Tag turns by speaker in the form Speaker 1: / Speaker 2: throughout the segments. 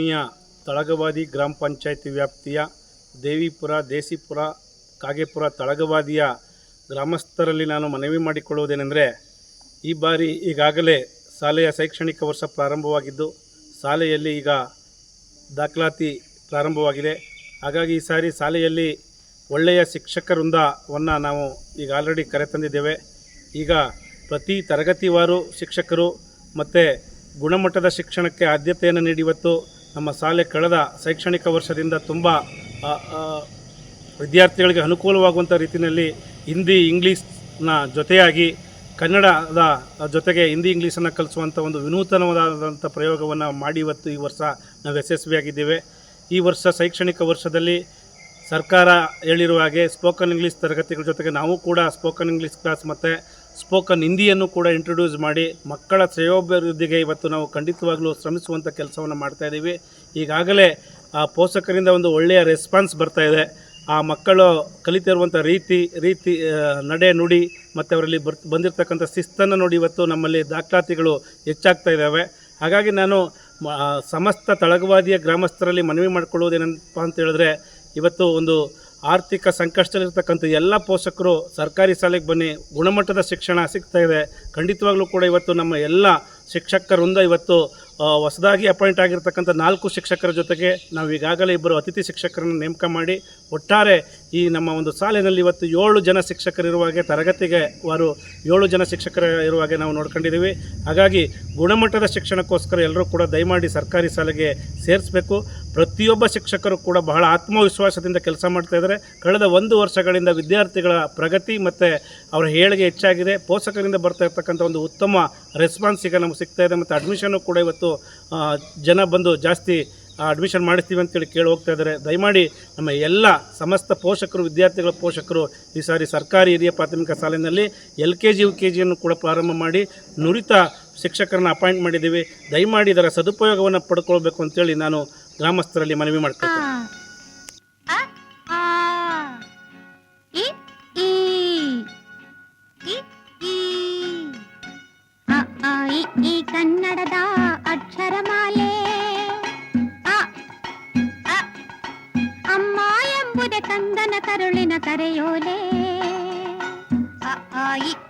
Speaker 1: ಆತ್ಮೀಯ ತಳಗವಾದಿ ಗ್ರಾಮ ಪಂಚಾಯಿತಿ ವ್ಯಾಪ್ತಿಯ ದೇವಿಪುರ, ದೇಸಿಪುರ, ಕಾಗೆಪುರ ತಳಗವಾದಿಯ ಗ್ರಾಮಸ್ಥರಲ್ಲಿ ನಾನು ಮನವಿ ಮಾಡಿಕೊಳ್ಳುವುದೇನೆಂದರೆ, ಈ ಬಾರಿ ಈಗಾಗಲೇ ಶಾಲೆಯ ಶೈಕ್ಷಣಿಕ ವರ್ಷ ಪ್ರಾರಂಭವಾಗಿದ್ದು, ಶಾಲೆಯಲ್ಲಿ ಈಗ ದಾಖಲಾತಿ ಪ್ರಾರಂಭವಾಗಿದೆ. ಹಾಗಾಗಿ ಈ ಸಾರಿ ಶಾಲೆಯಲ್ಲಿ ಒಳ್ಳೆಯ ಶಿಕ್ಷಕ ವೃಂದವನ್ನು ನಾವು ಈಗ ಆಲ್ರೆಡಿ ಕರೆ ತಂದಿದ್ದೇವೆ ಈಗ ಪ್ರತಿ ತರಗತಿವಾರು ಶಿಕ್ಷಕರು ಮತ್ತು ಗುಣಮಟ್ಟದ ಶಿಕ್ಷಣಕ್ಕೆ ಆದ್ಯತೆಯನ್ನು ನೀಡಿ ಇವತ್ತು ನಮ್ಮ ಶಾಲೆ ಕಳೆದ ಶೈಕ್ಷಣಿಕ ವರ್ಷದಿಂದ ತುಂಬ ವಿದ್ಯಾರ್ಥಿಗಳಿಗೆ ಅನುಕೂಲವಾಗುವಂಥ ರೀತಿಯಲ್ಲಿ ಹಿಂದಿ ಇಂಗ್ಲೀಷ್ನ ಜೊತೆಯಾಗಿ ಕನ್ನಡದ ಜೊತೆಗೆ ಹಿಂದಿ ಇಂಗ್ಲೀಷನ್ನು ಕಲಿಸುವಂಥ ಒಂದು ವಿನೂತನವಾದಂಥ ಪ್ರಯೋಗವನ್ನು ಮಾಡಿ ಇವತ್ತು ಈ ವರ್ಷ ನಾವು ಯಶಸ್ವಿಯಾಗಿದ್ದೇವೆ ಈ ವರ್ಷ ಶೈಕ್ಷಣಿಕ ವರ್ಷದಲ್ಲಿ ಸರ್ಕಾರ ಹೇಳಿರುವ ಹಾಗೆ ಸ್ಪೋಕನ್ ಇಂಗ್ಲೀಷ್ ತರಗತಿಗಳ ಜೊತೆಗೆ ನಾವು ಕೂಡ ಸ್ಪೋಕನ್ ಇಂಗ್ಲೀಷ್ ಕ್ಲಾಸ್ ಮತ್ತು ಸ್ಪೋಕನ್ ಹಿಂದಿಯನ್ನು ಕೂಡ ಇಂಟ್ರೊಡ್ಯೂಸ್ ಮಾಡಿ ಮಕ್ಕಳ ಶ್ರೇಯೋಭಿವೃದ್ಧಿಗೆ ಇವತ್ತು ನಾವು ಖಂಡಿತವಾಗಲೂ ಶ್ರಮಿಸುವಂಥ ಕೆಲಸವನ್ನು ಮಾಡ್ತಾ ಇದ್ದೀವಿ ಈಗಾಗಲೇ, ಆ ಪೋಷಕರಿಂದ ಒಂದು ಒಳ್ಳೆಯ ರೆಸ್ಪಾನ್ಸ್ ಬರ್ತಾ ಇದೆ. ಆ ಮಕ್ಕಳು ಕಲಿತಿರುವಂಥ ರೀತಿ ರೀತಿ ನಡೆ, ನುಡಿ ಮತ್ತು ಅವರಲ್ಲಿ ಬರ್, ಬಂದಿರತಕ್ಕಂಥ ಶಿಸ್ತನ್ನು ನೋಡಿ ಇವತ್ತು ನಮ್ಮಲ್ಲಿ ದಾಖಲಾತಿಗಳು ಹೆಚ್ಚಾಗ್ತಾ ಇದ್ದಾವೆ ಹಾಗಾಗಿ ನಾನು ಸಮಸ್ತ ತಳಗವಾದಿಯ ಗ್ರಾಮಸ್ಥರಲ್ಲಿ ಮನವಿ ಮಾಡಿಕೊಳ್ಳುವುದೇನಪ್ಪ ಅಂತ ಹೇಳಿದ್ರೆ, ಇವತ್ತು ಒಂದು ಆರ್ಥಿಕ ಸಂಕಷ್ಟದಲ್ಲಿರ್ತಕ್ಕಂಥ ಎಲ್ಲ ಪೋಷಕರು ಸರ್ಕಾರಿ ಶಾಲೆಗೆ ಬನ್ನಿ, ಗುಣಮಟ್ಟದ ಶಿಕ್ಷಣ ಸಿಗ್ತಾ ಇದೆ. ಖಂಡಿತವಾಗ್ಲೂ ಕೂಡ ಇವತ್ತು ನಮ್ಮ ಎಲ್ಲ ಶಿಕ್ಷಕರಿಂದ ಇವತ್ತು ಹೊಸದಾಗಿ ಅಪಾಯಿಂಟ್ ಆಗಿರ್ತಕ್ಕಂಥ ನಾಲ್ಕು ಶಿಕ್ಷಕರ ಜೊತೆಗೆ ನಾವು ಈಗಾಗಲೇ ಇಬ್ಬರು ಅತಿಥಿ ಶಿಕ್ಷಕರನ್ನು ನೇಮಕ ಮಾಡಿ ಒಟ್ಟಾರೆ ಈ ನಮ್ಮ ಒಂದು ಸಾಲಿನಲ್ಲಿ ಇವತ್ತು ಏಳು ಜನ ಶಿಕ್ಷಕರಿರುವಾಗೆ ತರಗತಿಗೆ ವಾರು ಏಳು ಜನ ಶಿಕ್ಷಕರ ಇರುವಾಗೆ ನಾವು ನೋಡ್ಕೊಂಡಿದ್ದೀವಿ. ಹಾಗಾಗಿ ಗುಣಮಟ್ಟದ ಶಿಕ್ಷಣಕ್ಕೋಸ್ಕರ ಎಲ್ಲರೂ ಕೂಡ ದಯಮಾಡಿ ಸರ್ಕಾರಿ ಶಾಲೆಗೆ ಸೇರಿಸಬೇಕು. ಪ್ರತಿಯೊಬ್ಬ ಶಿಕ್ಷಕರು ಕೂಡ ಬಹಳ ಆತ್ಮವಿಶ್ವಾಸದಿಂದ ಕೆಲಸ ಮಾಡ್ತಾಯಿದ್ದಾರೆ ಕಳೆದ ಒಂದು ವರ್ಷಗಳಿಂದ ವಿದ್ಯಾರ್ಥಿಗಳ ಪ್ರಗತಿ ಮತ್ತು ಅವರ ಹೇಳಿಗೆ ಹೆಚ್ಚಾಗಿದೆ. ಪೋಷಕರಿಂದ ಬರ್ತಾ ಇರ್ತಕ್ಕಂಥ ಒಂದು ಉತ್ತಮ ರೆಸ್ಪಾನ್ಸ್ ಈಗ ನಮಗೆ ಸಿಗ್ತಾ ಇದೆ. ಮತ್ತು ಅಡ್ಮಿಷನ್ನು ಕೂಡ ಇವತ್ತು ಜನ ಬಂದು ಜಾಸ್ತಿ ಅಡ್ಮಿಷನ್ ಮಾಡಿಸ್ತೀವಿ ಅಂತೇಳಿ ಕೇಳಿ ಹೋಗ್ತಾ ಇದ್ದಾರೆ. ದಯಮಾಡಿ ನಮ್ಮ ಎಲ್ಲ ಸಮಸ್ತ ಪೋಷಕರು, ವಿದ್ಯಾರ್ಥಿಗಳ ಪೋಷಕರು, ಈ ಸಾರಿ ಸರ್ಕಾರಿ ಹಿರಿಯ ಪ್ರಾಥಮಿಕ ಶಾಲೆಯಲ್ಲಿ L K G, U K ಜಿಯನ್ನು ಕೂಡ ಪ್ರಾರಂಭ ಮಾಡಿ ನುರಿತ ಶಿಕ್ಷಕರನ್ನ ಅಪಾಯಿಂಟ್ ಮಾಡಿದ್ದೀವಿ. ದಯಮಾಡಿ ಇದರ ಸದುಪಯೋಗವನ್ನು ಪಡ್ಕೊಳ್ಬೇಕು ಅಂತೇಳಿ ನಾನು ಗ್ರಾಮಸ್ಥರಲ್ಲಿ ಮನವಿ ಮಾಡ್ತೀನಿ
Speaker 2: い。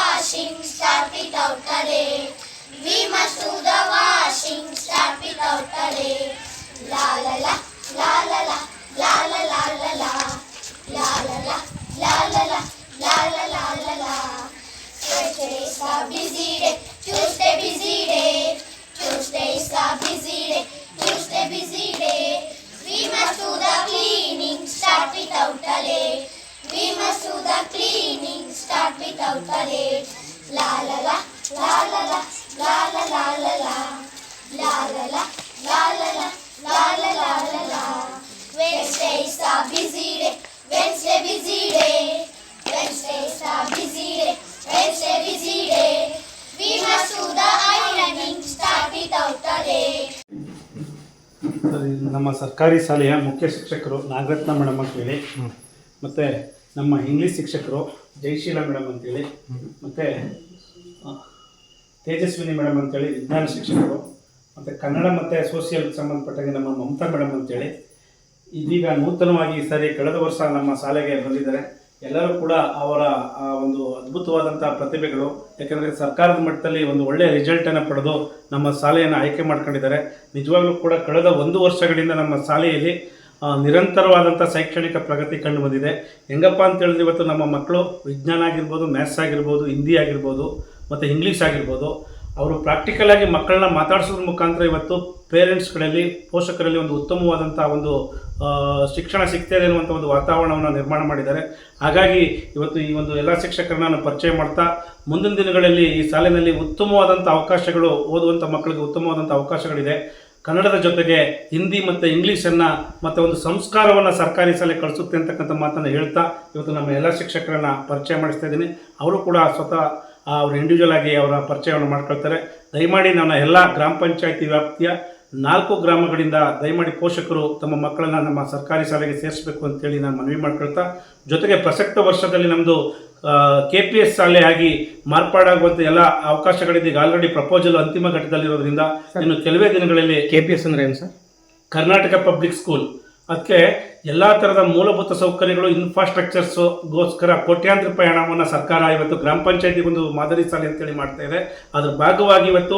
Speaker 2: start without a day. We must do the washing, start without a day. La la la, la la
Speaker 3: la, la la la la la.
Speaker 2: La la
Speaker 3: la, la la la,
Speaker 2: la la la la la. Tuesday is a busy day,
Speaker 4: Tuesday busy day. Tuesday is a busy day, Tuesday busy day. We must do the cleaning, start without a day. We must do the cleaning, start without a day. Wednesday is a busy day Wednesday busy day Wednesday is a busy day Wednesday busy day We must do the ironing start it out the day
Speaker 1: ನಮ್ಮ ಸರ್ಕಾರಿ ಶಾಲೆಯ ಮುಖ್ಯ ಶಿಕ್ಷಕರು Nagaratna madam ಅಂತೇಳಿ ಮತ್ತು ನಮ್ಮ English ಶಿಕ್ಷಕರು Jayasheela madam ಅಂತೇಳಿ. ಮತ್ತು ತೇಜಸ್ವಿನಿ ಮೇಡಮ್ ಅಂತೇಳಿ ವಿಜ್ಞಾನ ಶಿಕ್ಷಕರು ಮತ್ತು ಕನ್ನಡ ಮತ್ತು ಸೋಷಿಯಲ್ ಸಂಬಂಧಪಟ್ಟಾಗಿ ನಮ್ಮ ಮಮತಾ ಮೇಡಮ್ ಅಂತೇಳಿ. ಇದೀಗ ನೂತನವಾಗಿ ಈ ಸಾರಿ ಕಳೆದ ವರ್ಷ ನಮ್ಮ ಶಾಲೆಗೆ ಬಂದಿದ್ದಾರೆ. ಎಲ್ಲರೂ ಕೂಡ ಅವರ ಆ, ಒಂದು ಅದ್ಭುತವಾದಂಥ ಪ್ರತಿಭೆಗಳು ಯಾಕೆಂದರೆ ಸರ್ಕಾರದ ಮಟ್ಟದಲ್ಲಿ ಒಂದು ಒಳ್ಳೆಯ ರಿಸಲ್ಟನ್ನು ಪಡೆದು ನಮ್ಮ ಶಾಲೆಯನ್ನು ಆಯ್ಕೆ ಮಾಡ್ಕೊಂಡಿದ್ದಾರೆ. ನಿಜವಾಗ್ಲೂ ಕೂಡ ಕಳೆದ ಒಂದು ವರ್ಷಗಳಿಂದ ನಮ್ಮ ಶಾಲೆಯಲ್ಲಿ ನಿರಂತರವಾದಂಥ ಶೈಕ್ಷಣಿಕ ಪ್ರಗತಿ ಕಂಡು ಬಂದಿದೆ. ಹೆಂಗಪ್ಪ ಅಂತ ಹೇಳಿದ್ರೆ ಇವತ್ತು ನಮ್ಮ ಮಕ್ಕಳು ವಿಜ್ಞಾನ ಆಗಿರ್ಬೋದು, ಮ್ಯಾಥ್ಸ್ ಆಗಿರ್ಬೋದು, ಹಿಂದಿ ಆಗಿರ್ಬೋದು, ಮತ್ತು ಇಂಗ್ಲೀಷ್ ಆಗಿರ್ಬೋದು, ಅವರು ಪ್ರಾಕ್ಟಿಕಲಾಗಿ ಮಕ್ಕಳನ್ನ ಮಾತಾಡಿಸೋದ್ರ ಮುಖಾಂತರ ಇವತ್ತು ಪೇರೆಂಟ್ಸ್ಗಳಲ್ಲಿ ಪೋಷಕರಲ್ಲಿ ಒಂದು ಉತ್ತಮವಾದಂಥ ಒಂದು ಶಿಕ್ಷಣ ಸಿಗ್ತದೆ ಅನ್ನುವಂಥ ಒಂದು ವಾತಾವರಣವನ್ನು ನಿರ್ಮಾಣ ಮಾಡಿದ್ದಾರೆ. ಹಾಗಾಗಿ ಇವತ್ತು ಈ ಒಂದು ಎಲ್ಲ ಶಿಕ್ಷಕರನ್ನ ನಾನು ಪರಿಚಯ ಮಾಡ್ತಾ, ಮುಂದಿನ ದಿನಗಳಲ್ಲಿ ಈ ಸಾಲಿನಲ್ಲಿ ಉತ್ತಮವಾದಂಥ ಅವಕಾಶಗಳು ಓದುವಂಥ ಮಕ್ಕಳಿಗೆ ಉತ್ತಮವಾದಂಥ ಅವಕಾಶಗಳಿದೆ. ಕನ್ನಡದ ಜೊತೆಗೆ ಹಿಂದಿ ಮತ್ತು ಇಂಗ್ಲೀಷನ್ನು ಮತ್ತು ಒಂದು ಸಂಸ್ಕಾರವನ್ನು ಸರ್ಕಾರಿ ಶಾಲೆ ಕಳಿಸುತ್ತೆ ಅಂತಕ್ಕಂಥ ಮಾತನ್ನು ಹೇಳ್ತಾ ಇವತ್ತು ನಮ್ಮ ಎಲ್ಲ ಶಿಕ್ಷಕರನ್ನು ಪರಿಚಯ ಮಾಡಿಸ್ತಾ ಇದ್ದೀನಿ. ಅವರು ಕೂಡ ಸ್ವತಃ ಅವರು ಇಂಡಿವಿಜುವಲ್ ಆಗಿ ಅವರ ಪರಿಚಯವನ್ನು ಮಾಡ್ಕೊಳ್ತಾರೆ. ದಯಮಾಡಿ ನನ್ನ ಎಲ್ಲ ಗ್ರಾಮ ಪಂಚಾಯತಿ ವ್ಯಾಪ್ತಿಯ ನಾಲ್ಕು ಗ್ರಾಮಗಳಿಂದ ದಯಮಾಡಿ ಪೋಷಕರು ತಮ್ಮ ಮಕ್ಕಳನ್ನು ನಮ್ಮ ಸರ್ಕಾರಿ ಶಾಲೆಗೆ ಸೇರಿಸಬೇಕು ಅಂತೇಳಿ ನಾನು ಮನವಿ ಮಾಡ್ಕೊಳ್ತಾ, ಜೊತೆಗೆ ಪ್ರಸಕ್ತ ವರ್ಷದಲ್ಲಿ ನಮ್ಮದು ಕೆ ಪಿ ಎಸ್ ಶಾಲೆ ಆಗಿ ಮಾರ್ಪಾಡಾಗುವಂಥ ಎಲ್ಲ ಅವಕಾಶಗಳಿದೆ. ಈಗ ಆಲ್ರೆಡಿ ಪ್ರಪೋಸಲ್ ಅಂತಿಮ ಘಟ್ಟದಲ್ಲಿರೋದ್ರಿಂದ ಇನ್ನು ಕೆಲವೇ ದಿನಗಳಲ್ಲಿ
Speaker 5: ಕೆ ಪಿ ಎಸ್ ಅಂದ್ರೆ ಏನು ಸರ್?
Speaker 1: ಕರ್ನಾಟಕ ಪಬ್ಲಿಕ್ ಸ್ಕೂಲ್ ಅದಕ್ಕೆ ಎಲ್ಲ ಥರದ ಮೂಲಭೂತ ಸೌಕರ್ಯಗಳು ಇನ್ಫ್ರಾಸ್ಟ್ರಕ್ಚರ್ಸ್ಗೋಸ್ಕರ ಕೋಟ್ಯಾಂತರ ರೂಪಾಯಿ ಹಣವನ್ನು ಸರ್ಕಾರ ಇವತ್ತು ಗ್ರಾಮ ಪಂಚಾಯತಿಗೆ ಒಂದು ಮಾದರಿ ಶಾಲೆ ಅಂತೇಳಿ ಮಾಡ್ತಾ ಇದೆ. ಅದ್ರ ಭಾಗವಾಗಿ ಇವತ್ತು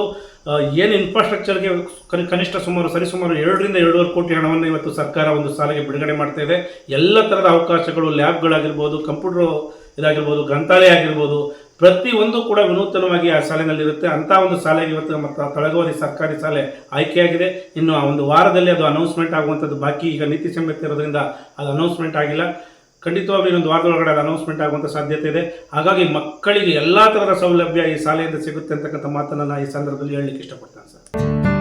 Speaker 1: ಏನು ಇನ್ಫ್ರಾಸ್ಟ್ರಕ್ಚರ್ಗೆ ಕನಿ- ಕನಿಷ್ಠ ಸುಮಾರು ಸರಿಸುಮಾರು ಎರಡರಿಂದ ಎರಡೂವರೆ ಕೋಟಿ ಹಣವನ್ನು ಇವತ್ತು ಸರ್ಕಾರ ಒಂದು ಸಾಲಿಗೆ ಬಿಡುಗಡೆ ಮಾಡ್ತಾ ಇದೆ. ಎಲ್ಲ ಥರದ ಅವಕಾಶಗಳು ಲ್ಯಾಬ್ಗಳಾಗಿರ್ಬೋದು ಕಂಪ್ಯೂಟರ್ ಇದಾಗಿರ್ಬೋದು, ಗ್ರಂಥಾಲಯ ಆಗಿರ್ಬೋದು ಪ್ರತಿಯೊಂದು ಕೂಡ ವಿನೂತನವಾಗಿ ಆ ಶಾಲೆನಲ್ಲಿರುತ್ತೆ. ಅಂಥ ಒಂದು ಶಾಲೆಗೆ ಇವತ್ತು ಮತ್ತು ತಳಗೋರಿ ಸರ್ಕಾರಿ ಶಾಲೆ ಆಯ್ಕೆಯಾಗಿದೆ. ಇನ್ನು ಆ ಒಂದು ವಾರದಲ್ಲಿ ಅದು ಅನೌನ್ಸ್ಮೆಂಟ್ ಆಗುವಂಥದ್ದು ಬಾಕಿ. ಈಗ ನೀತಿ ಸಂಹಿತೆ ಇರೋದ್ರಿಂದ ಅದು ಅನೌನ್ಸ್ಮೆಂಟ್ ಆಗಿಲ್ಲ. ಖಂಡಿತವಾಗಿ ಇನ್ನೊಂದು ವಾರದೊಳಗಡೆ ಅದು ಅನೌನ್ಸ್ಮೆಂಟ್ ಆಗುವಂಥ ಸಾಧ್ಯತೆ ಇದೆ. ಹಾಗಾಗಿ ಮಕ್ಕಳಿಗೆ ಎಲ್ಲ ಥರದ ಸೌಲಭ್ಯ ಈ ಶಾಲೆಯಿಂದ ಸಿಗುತ್ತೆ ಅಂತಕ್ಕಂಥ ಮಾತನ್ನು ನಾನು ಈ ಸಂದರ್ಭದಲ್ಲಿ ಹೇಳಲಿಕ್ಕೆ ಇಷ್ಟಪಡ್ತೇನೆ ಸರ್.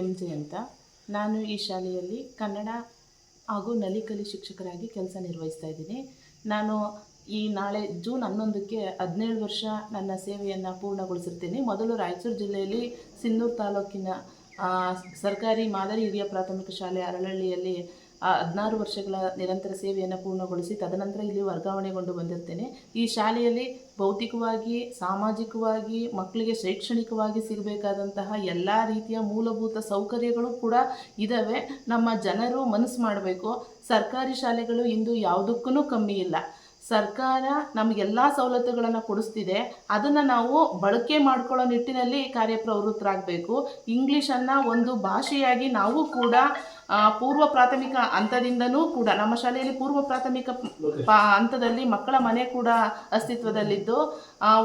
Speaker 6: ಎಂ ಜೆ ಅಂತ. ನಾನು ಈ ಶಾಲೆಯಲ್ಲಿ ಕನ್ನಡ ಹಾಗೂ ನಲಿಕಲಿ ಶಿಕ್ಷಕರಾಗಿ ಕೆಲಸ ನಿರ್ವಹಿಸ್ತಾ ಇದ್ದೀನಿ. ನಾನು ಈ ನಾಳೆ ಜೂನ್ ಹನ್ನೊಂದಕ್ಕೆ ಹದಿನೇಳು ವರ್ಷ ನನ್ನ ಸೇವೆಯನ್ನು ಪೂರ್ಣಗೊಳಿಸಿರ್ತೀನಿ. ಮೊದಲು ರಾಯಚೂರು ಜಿಲ್ಲೆಯಲ್ಲಿ ಸಿಂಧೂರು ತಾಲೂಕಿನ ಸರ್ಕಾರಿ ಮಾದರಿ ಹಿರಿಯ ಪ್ರಾಥಮಿಕ ಶಾಲೆ ಅರಳಹಳ್ಳಿಯಲ್ಲಿ ಹದಿನಾರು ವರ್ಷಗಳ ನಿರಂತರ ಸೇವೆಯನ್ನು ಪೂರ್ಣಗೊಳಿಸಿ ತದನಂತರ ಇಲ್ಲಿ ವರ್ಗಾವಣೆಗೊಂಡು ಬಂದಿರ್ತೇನೆ. ಈ ಶಾಲೆಯಲ್ಲಿ ಭೌತಿಕವಾಗಿ ಸಾಮಾಜಿಕವಾಗಿ ಮಕ್ಕಳಿಗೆ ಶೈಕ್ಷಣಿಕವಾಗಿ ಸಿಗಬೇಕಾದಂತಹ ಎಲ್ಲ ರೀತಿಯ ಮೂಲಭೂತ ಸೌಕರ್ಯಗಳು ಕೂಡ ಇದ್ದಾವೆ ನಮ್ಮ ಜನರು ಮನಸ್ಸು ಮಾಡಬೇಕು. ಸರ್ಕಾರಿ ಶಾಲೆಗಳು ಇಂದು ಯಾವುದಕ್ಕೂ ಕಮ್ಮಿ ಇಲ್ಲ. ಸರ್ಕಾರ ನಮಗೆಲ್ಲ ಸವಲತ್ತುಗಳನ್ನು ಕೊಡಿಸ್ತಿದೆ. ಅದನ್ನು ನಾವು ಬಳಕೆ ಮಾಡ್ಕೊಳ್ಳೋ ನಿಟ್ಟಿನಲ್ಲಿ ಕಾರ್ಯಪ್ರವೃತ್ತರಾಗಬೇಕು. ಇಂಗ್ಲೀಷನ್ನು ಒಂದು ಭಾಷೆಯಾಗಿ ನಾವು ಕೂಡ ಆ, ಪೂರ್ವ ಪ್ರಾಥಮಿಕ ಹಂತದಿಂದನೂ ಕೂಡ ನಮ್ಮ ಶಾಲೆಯಲ್ಲಿ ಪೂರ್ವ ಪ್ರಾಥಮಿಕ ಹಂತದಲ್ಲಿ ಮಕ್ಕಳ ಮನೆ ಕೂಡ ಅಸ್ತಿತ್ವದಲ್ಲಿದ್ದು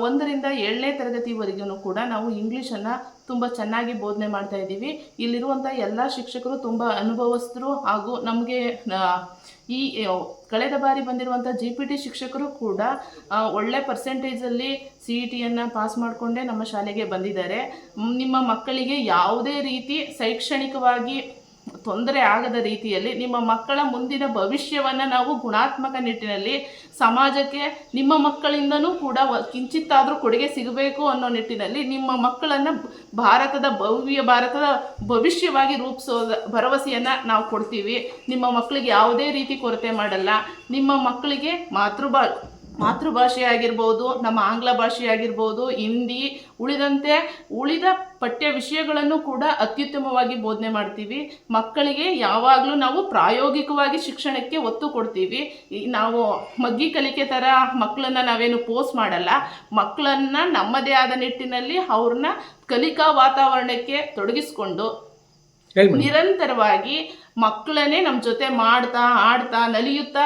Speaker 6: ಒಂದರಿಂದ ಏಳನೇ ತರಗತಿವರೆಗೂ ಕೂಡ ನಾವು ಇಂಗ್ಲೀಷನ್ನು ತುಂಬ ಚೆನ್ನಾಗಿ ಬೋಧನೆ ಮಾಡ್ತಾ ಇದ್ದೀವಿ. ಇಲ್ಲಿರುವಂಥ ಎಲ್ಲ ಶಿಕ್ಷಕರು ತುಂಬ ಅನುಭವಸ್ಥರು ಹಾಗೂ ನಮಗೆ ಈ ಕಳೆದ ಬಾರಿ ಬಂದಿರುವಂಥ ಜಿ ಪಿ ಟಿ ಶಿಕ್ಷಕರು ಕೂಡ ಒಳ್ಳೆ ಪರ್ಸೆಂಟೇಜಲ್ಲಿ ಸಿ ಇ ಟಿಯನ್ನು ಪಾಸ್ ಮಾಡಿಕೊಂಡೇ ನಮ್ಮ ಶಾಲೆಗೆ ಬಂದಿದ್ದಾರೆ. ನಿಮ್ಮ ಮಕ್ಕಳಿಗೆ ಯಾವುದೇ ರೀತಿ ಶೈಕ್ಷಣಿಕವಾಗಿ ತೊಂದರೆ ಆಗದ ರೀತಿಯಲ್ಲಿ ನಿಮ್ಮ ಮಕ್ಕಳ ಮುಂದಿನ ಭವಿಷ್ಯವನ್ನು ನಾವು ಗುಣಾತ್ಮಕ ನಿಟ್ಟಿನಲ್ಲಿ ಸಮಾಜಕ್ಕೆ, ನಿಮ್ಮ ಮಕ್ಕಳಿಂದನೂ ಕೂಡ ಕಿಂಚಿತ್ತಾದರೂ ಕೊಡುಗೆ ಸಿಗಬೇಕು ಅನ್ನೋ ನಿಟ್ಟಿನಲ್ಲಿ ನಿಮ್ಮ ಮಕ್ಕಳನ್ನು ಭಾರತದ ಭವ್ಯ ಭಾರತದ ಭವಿಷ್ಯವಾಗಿ ರೂಪಿಸೋ ಭರವಸೆಯನ್ನು ನಾವು ಕೊಡ್ತೀವಿ. ನಿಮ್ಮ ಮಕ್ಕಳಿಗೆ ಯಾವುದೇ ರೀತಿ ಕೊರತೆ ಮಾಡಲ್ಲ. ನಿಮ್ಮ ಮಕ್ಕಳಿಗೆ ಮಾತೃಭಾ ಮಾತೃಭಾಷೆ ಆಗಿರ್ಬೋದು ನಮ್ಮ ಆಂಗ್ಲ ಭಾಷೆ ಆಗಿರ್ಬೋದು ಹಿಂದಿ ಉಳಿದಂತೆ ಉಳಿದ ಪಠ್ಯ ವಿಷಯಗಳನ್ನು ಕೂಡ ಅತ್ಯುತ್ತಮವಾಗಿ ಬೋಧನೆ ಮಾಡ್ತೀವಿ. ಮಕ್ಕಳಿಗೆ ಯಾವಾಗಲೂ ನಾವು ಪ್ರಾಯೋಗಿಕವಾಗಿ ಶಿಕ್ಷಣಕ್ಕೆ ಒತ್ತು ಕೊಡ್ತೀವಿ. ನಾವು ಮಗ್ಗಿ ಕಲಿಕೆ ಥರ ಮಕ್ಕಳನ್ನ ನಾವೇನು ಪೋಸ್ಟ್ ಮಾಡಲ್ಲ. ಮಕ್ಕಳನ್ನು ನಮ್ಮದೇ ಆದ ನಿಟ್ಟಿನಲ್ಲಿ ಅವ್ರನ್ನ ಕಲಿಕಾ ವಾತಾವರಣಕ್ಕೆ ತೊಡಗಿಸ್ಕೊಂಡು ನಿರಂತರವಾಗಿ ಮಕ್ಕಳನ್ನೇ ನಮ್ಮ ಜೊತೆ ಮಾಡ್ತಾ ಆಡ್ತಾ ನಲಿಯುತ್ತಾ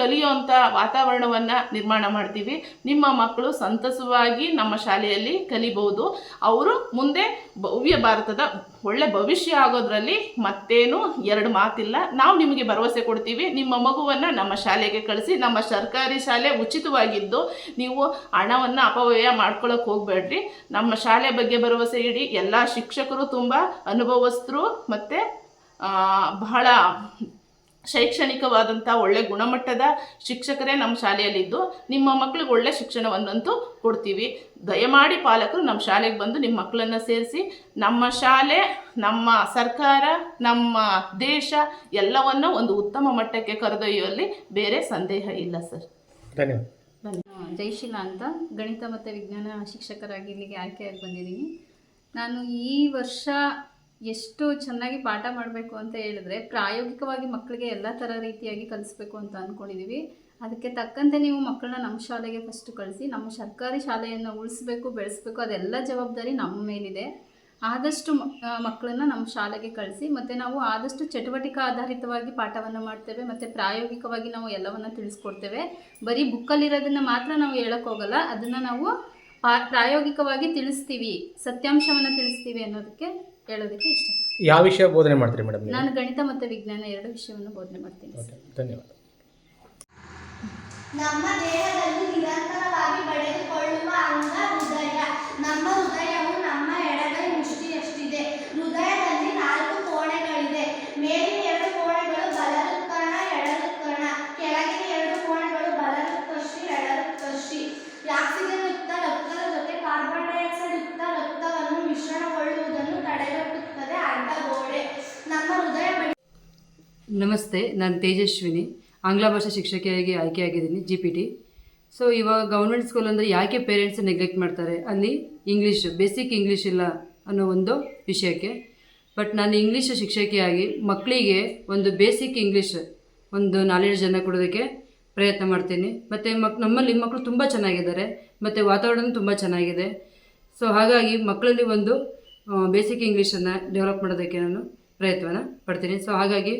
Speaker 6: ಕಲಿಯುವಂಥ ವಾತಾವರಣವನ್ನು ನಿರ್ಮಾಣ ಮಾಡ್ತೀವಿ. ನಿಮ್ಮ ಮಕ್ಕಳು ಸಂತಸವಾಗಿ ನಮ್ಮ ಶಾಲೆಯಲ್ಲಿ ಕಲಿಬಹುದು. ಅವರು ಮುಂದೆ ಭವ್ಯ ಭಾರತದ ಒಳ್ಳೆ ಭವಿಷ್ಯ ಆಗೋದ್ರಲ್ಲಿ ಮತ್ತೇನು ಎರಡು ಮಾತಿಲ್ಲ. ನಾವು ನಿಮಗೆ ಭರವಸೆ ಕೊಡ್ತೀವಿ. ನಿಮ್ಮ ಮಗುವನ್ನು ನಮ್ಮ ಶಾಲೆಗೆ ಕಳಿಸಿ, ನಮ್ಮ ಸರ್ಕಾರಿ ಶಾಲೆ ಉಚಿತವಾಗಿದ್ದು ನೀವು ಹಣವನ್ನು ಅಪವ್ಯಯ ಮಾಡ್ಕೊಳ್ಳೋಕೆ ಹೋಗಬೇಡ್ರಿ. ನಮ್ಮ ಶಾಲೆ ಬಗ್ಗೆ ಭರವಸೆ ಇಡಿ. ಎಲ್ಲ ಶಿಕ್ಷಕರು ತುಂಬ ಅನುಭವಸ್ಥರು ಮತ್ತು ಬಹಳ ಶೈಕ್ಷಣಿಕವಾದಂಥ ಒಳ್ಳೆ ಗುಣಮಟ್ಟದ ಶಿಕ್ಷಕರೇ ನಮ್ಮ ಶಾಲೆಯಲ್ಲಿದ್ದು ನಿಮ್ಮ ಮಕ್ಕಳಿಗೆ ಒಳ್ಳೆ ಶಿಕ್ಷಣವನ್ನಂತೂ ಕೊಡ್ತೀವಿ. ದಯಮಾಡಿ ಪಾಲಕರು ನಮ್ಮ ಶಾಲೆಗೆ ಬಂದು ನಿಮ್ಮ ಮಕ್ಕಳನ್ನು ಸೇರಿಸಿ ನಮ್ಮ ಶಾಲೆ ನಮ್ಮ ಸರ್ಕಾರ ನಮ್ಮ ದೇಶ ಎಲ್ಲವನ್ನು ಒಂದು ಉತ್ತಮ ಮಟ್ಟಕ್ಕೆ ಕರೆದೊಯ್ಯುವಲ್ಲಿ ಬೇರೆ ಸಂದೇಹ ಇಲ್ಲ ಸರ್.
Speaker 5: ಧನ್ಯವಾದ.
Speaker 7: ಜೈಶೀಲ ಅಂತ ಗಣಿತ ಮತ್ತು ವಿಜ್ಞಾನ ಶಿಕ್ಷಕರಾಗಿ ಇಲ್ಲಿಗೆ ಆಯ್ಕೆಯಾಗಿ ಬಂದಿದ್ದೀನಿ. ನಾನು ಈ ವರ್ಷ ಎಷ್ಟು ಚೆನ್ನಾಗಿ ಪಾಠ ಮಾಡಬೇಕು ಅಂತ ಹೇಳಿದ್ರೆ ಪ್ರಾಯೋಗಿಕವಾಗಿ ಮಕ್ಕಳಿಗೆ ಎಲ್ಲ ಥರ ರೀತಿಯಾಗಿ ಕಲಿಸ್ಬೇಕು ಅಂತ ಅಂದ್ಕೊಂಡಿದ್ದೀವಿ ಅದಕ್ಕೆ ತಕ್ಕಂತೆ ನೀವು ಮಕ್ಕಳನ್ನ ನಮ್ಮ ಶಾಲೆಗೆ ಫಸ್ಟ್ ಕಳಿಸಿ, ನಮ್ಮ ಸರ್ಕಾರಿ ಶಾಲೆಯನ್ನು ಉಳಿಸ್ಬೇಕು, ಬೆಳೆಸ್ಬೇಕು, ಅದೆಲ್ಲ ಜವಾಬ್ದಾರಿ ನಮ್ಮ ಮೇಲಿದೆ. ಆದಷ್ಟು ಮಕ್ಕಳನ್ನ ನಮ್ಮ ಶಾಲೆಗೆ ಕಳಿಸಿ, ಮತ್ತು ನಾವು ಆದಷ್ಟು ಚಟುವಟಿಕೆ ಆಧಾರಿತವಾಗಿ ಪಾಠವನ್ನು ಮಾಡ್ತೇವೆ, ಮತ್ತು ಪ್ರಾಯೋಗಿಕವಾಗಿ ನಾವು ಎಲ್ಲವನ್ನು ತಿಳಿಸ್ಕೊಡ್ತೇವೆ. ಬರೀ ಬುಕ್ಕಲ್ಲಿರೋದನ್ನು ಮಾತ್ರ ನಾವು ಹೇಳೋಕ್ಕೋಗಲ್ಲ, ಅದನ್ನು ನಾವು ಪ್ರಾಯೋಗಿಕವಾಗಿ ತಿಳಿಸ್ತೀವಿ, ಸತ್ಯಾಂಶವನ್ನು ತಿಳಿಸ್ತೀವಿ ಅನ್ನೋದಕ್ಕೆ ಹೇಳೋದಕ್ಕೆ ಇಷ್ಟ
Speaker 5: ಯಾವ ವಿಷಯ ಬೋಧನೆ ಮಾಡ್ತೀರಿ ಮೇಡಮ್
Speaker 7: ನಾನು ಗಣಿತ ಮತ್ತು ವಿಜ್ಞಾನ ಎರಡು ವಿಷಯವನ್ನು ಬೋಧನೆ ಮಾಡ್ತೀನಿ.
Speaker 5: ಓಕೆ ಧನ್ಯವಾದ.
Speaker 4: ನಮ್ಮ ದೇಹದಲ್ಲಿ ನಿರಂತರವಾಗಿ ಬೆಳೆದುಕೊಳ್ಳುವ ಅಂಗ ಹೃದಯ. ನಮ್ಮ ಹೃದಯವು ನಮ್ಮ ಎಡಗೈ ಮುಷ್ಟಿಯಷ್ಟಿದೆ. ಹೃದಯದಲ್ಲಿ ನಾಲ್ಕು ಕೋಣೆಗಳಿದೆ ಮೇಲಿನ
Speaker 8: ನಮಸ್ತೆ, ನಾನು ತೇಜಸ್ವಿನಿ. ಆಂಗ್ಲ ಭಾಷಾ ಶಿಕ್ಷಕಿಯಾಗಿ ಆಯ್ಕೆಯಾಗಿದ್ದೀನಿ ಜಿ ಪಿ ಟಿ ಸೊ ಇವಾಗ ಗೌರ್ಮೆಂಟ್ ಸ್ಕೂಲ್ ಅಂದರೆ ಯಾಕೆ ಪೇರೆಂಟ್ಸ್ ನೆಗ್ಲೆಕ್ಟ್ ಮಾಡ್ತಾರೆ? ಅಲ್ಲಿ ಇಂಗ್ಲೀಷ್ ಬೇಸಿಕ್ ಇಂಗ್ಲೀಷ್ ಇಲ್ಲ ಅನ್ನೋ ಒಂದು ವಿಷಯಕ್ಕೆ. ಬಟ್ ನಾನು ಇಂಗ್ಲೀಷ್ ಶಿಕ್ಷಕಿಯಾಗಿ ಮಕ್ಕಳಿಗೆ ಒಂದು ಬೇಸಿಕ್ ಇಂಗ್ಲೀಷ್ ಒಂದು ನಾಲೆಡ್ಜನ್ನು ಕೊಡೋದಕ್ಕೆ ಪ್ರಯತ್ನ ಮಾಡ್ತೀನಿ. ಮತ್ತು ಮಕ್, ನಮ್ಮಲ್ಲಿ ಮಕ್ಕಳು ತುಂಬ ಚೆನ್ನಾಗಿದ್ದಾರೆ. ಮತ್ತು ವಾತಾವರಣ ತುಂಬ ಚೆನ್ನಾಗಿದೆ. ಸೊ ಹಾಗಾಗಿ ಮಕ್ಕಳಲ್ಲಿ ಒಂದು ಬೇಸಿಕ್ ಇಂಗ್ಲೀಷನ್ನು ಡೆವಲಪ್ ಮಾಡೋದಕ್ಕೆ ನಾನು ಪ್ರಯತ್ನ ಪಡ್ತೀನಿ. ಸೊ ಹಾಗಾಗಿ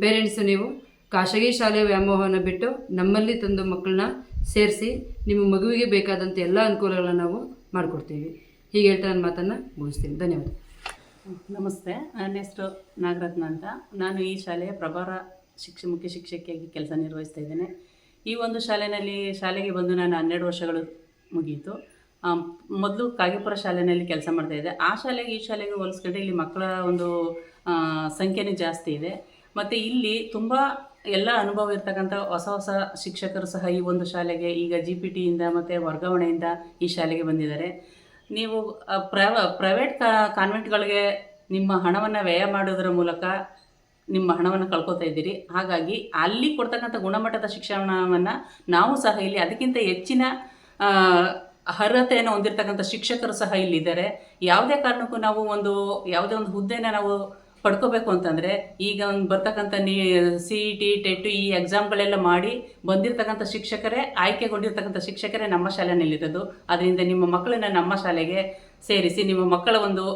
Speaker 8: ಪೇರೆಂಟ್ಸ್ ನೀವು ಖಾಸಗಿ ಶಾಲೆ ವ್ಯಾಮೋಹವನ್ನು ಬಿಟ್ಟು ನಮ್ಮಲ್ಲಿ ತಂದು ಮಕ್ಕಳನ್ನ ಸೇರಿಸಿ ನಿಮ್ಮ ಮಗುವಿಗೆ ಬೇಕಾದಂಥ ಎಲ್ಲ ಅನುಕೂಲಗಳನ್ನ ನಾವು ಮಾಡಿಕೊಡ್ತೀವಿ. ಹೀಗೆ ಹೇಳ್ತಾ ನನ್ನ ಮಾತನ್ನು ಮುಗಿಸ್ತೀನಿ. ಧನ್ಯವಾದ.
Speaker 9: ನಮಸ್ತೆ. ನನ್ನ ಹೆಸರು ನಾಗರತ್ನ ಅಂತ. ನಾನು ಈ ಶಾಲೆಯ ಪ್ರಭಾರ ಶಿಕ್ಷ, ಮುಖ್ಯ ಶಿಕ್ಷಕಿಯಾಗಿ ಕೆಲಸ ನಿರ್ವಹಿಸ್ತಾ ಇದ್ದೇನೆ. ಈ ಒಂದು ಶಾಲೆಯಲ್ಲಿ ಶಾಲೆಗೆ ಬಂದು ನಾನು ಹನ್ನೆರಡು ವರ್ಷಗಳು ಮುಗಿಯಿತು. ಮೊದಲು ಕಾಗಿಪುರ ಶಾಲೆಯಲ್ಲಿ ಕೆಲಸ ಮಾಡ್ತಾ ಇದ್ದೆ. ಆ ಶಾಲೆಗೆ, ಈ ಶಾಲೆಗೆ ಹೋಲಿಸ್ಕೊಂಡ್ರೆ ಇಲ್ಲಿ ಮಕ್ಕಳ ಒಂದು ಸಂಖ್ಯೆನೇ ಜಾಸ್ತಿ ಇದೆ. ಮತ್ತು ಇಲ್ಲಿ ತುಂಬ ಎಲ್ಲ ಅನುಭವ ಇರ್ತಕ್ಕಂಥ ಹೊಸ ಹೊಸ ಶಿಕ್ಷಕರು ಸಹ ಈ ಒಂದು ಶಾಲೆಗೆ, ಈಗ ಜಿ ಪಿ ಟಿಯಿಂದ ಮತ್ತು ವರ್ಗಾವಣೆಯಿಂದ ಈ ಶಾಲೆಗೆ ಬಂದಿದ್ದಾರೆ. ನೀವು ಪ್ರೈವ ಪ್ರೈವೇಟ್ ಕಾನ್ವೆಂಟ್ಗಳಿಗೆ ನಿಮ್ಮ ಹಣವನ್ನು ವ್ಯಯ ಮಾಡೋದರ ಮೂಲಕ ನಿಮ್ಮ ಹಣವನ್ನು ಕಳ್ಕೊತಾ ಇದ್ದೀರಿ. ಹಾಗಾಗಿ ಅಲ್ಲಿ ಕೊಡ್ತಕ್ಕಂಥ ಗುಣಮಟ್ಟದ ಶಿಕ್ಷಣವನ್ನು ನಾವು ಸಹ ಇಲ್ಲಿ ಅದಕ್ಕಿಂತ ಹೆಚ್ಚಿನ ಅರ್ಹತೆಯನ್ನು ಹೊಂದಿರತಕ್ಕಂಥ ಶಿಕ್ಷಕರು ಸಹ ಇಲ್ಲಿದ್ದಾರೆ. ಯಾವುದೇ ಕಾರಣಕ್ಕೂ ನಾವು ಒಂದು, ಯಾವುದೇ ಒಂದು ಹುದ್ದೆನ ನಾವು ಪಡ್ಕೋಬೇಕು ಅಂತಂದರೆ ಈಗ ಬರ್ತಕ್ಕಂಥ ನೀ ಸಿ ಇ ಟಿ ಟೆಟ್ ಈ ಎಕ್ಸಾಮ್ಗಳೆಲ್ಲ ಮಾಡಿ ಬಂದಿರತಕ್ಕಂಥ ಶಿಕ್ಷಕರೇ, ಆಯ್ಕೆಗೊಂಡಿರ್ತಕ್ಕಂಥ ಶಿಕ್ಷಕರೇ ನಮ್ಮ ಶಾಲೆಯಲ್ಲಿರೋದು. ಅದರಿಂದ ನಿಮ್ಮ ಮಕ್ಕಳನ್ನ ನಮ್ಮ ಶಾಲೆಗೆ ಸೇರಿಸಿ, ನಿಮ್ಮ ಮಕ್ಕಳ ಒಂದು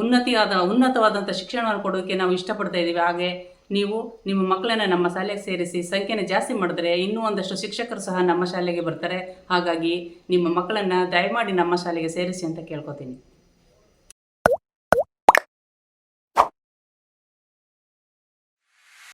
Speaker 9: ಉನ್ನತಿಯಾದ, ಉನ್ನತವಾದಂಥ ಶಿಕ್ಷಣವನ್ನು ಕೊಡೋಕ್ಕೆ ನಾವು ಇಷ್ಟಪಡ್ತಾ ಇದ್ದೀವಿ. ಹಾಗೆ ನೀವು ನಿಮ್ಮ ಮಕ್ಕಳನ್ನ ನಮ್ಮ ಶಾಲೆಗೆ ಸೇರಿಸಿ, ಸಂಖ್ಯೆನ ಜಾಸ್ತಿ ಮಾಡಿದ್ರೆ ಇನ್ನೂ ಒಂದಷ್ಟು ಶಿಕ್ಷಕರು ಸಹ ನಮ್ಮ ಶಾಲೆಗೆ ಬರ್ತಾರೆ. ಹಾಗಾಗಿ ನಿಮ್ಮ ಮಕ್ಕಳನ್ನು ದಯಮಾಡಿ ನಮ್ಮ ಶಾಲೆಗೆ ಸೇರಿಸಿ ಅಂತ ಕೇಳ್ಕೊತೀನಿ.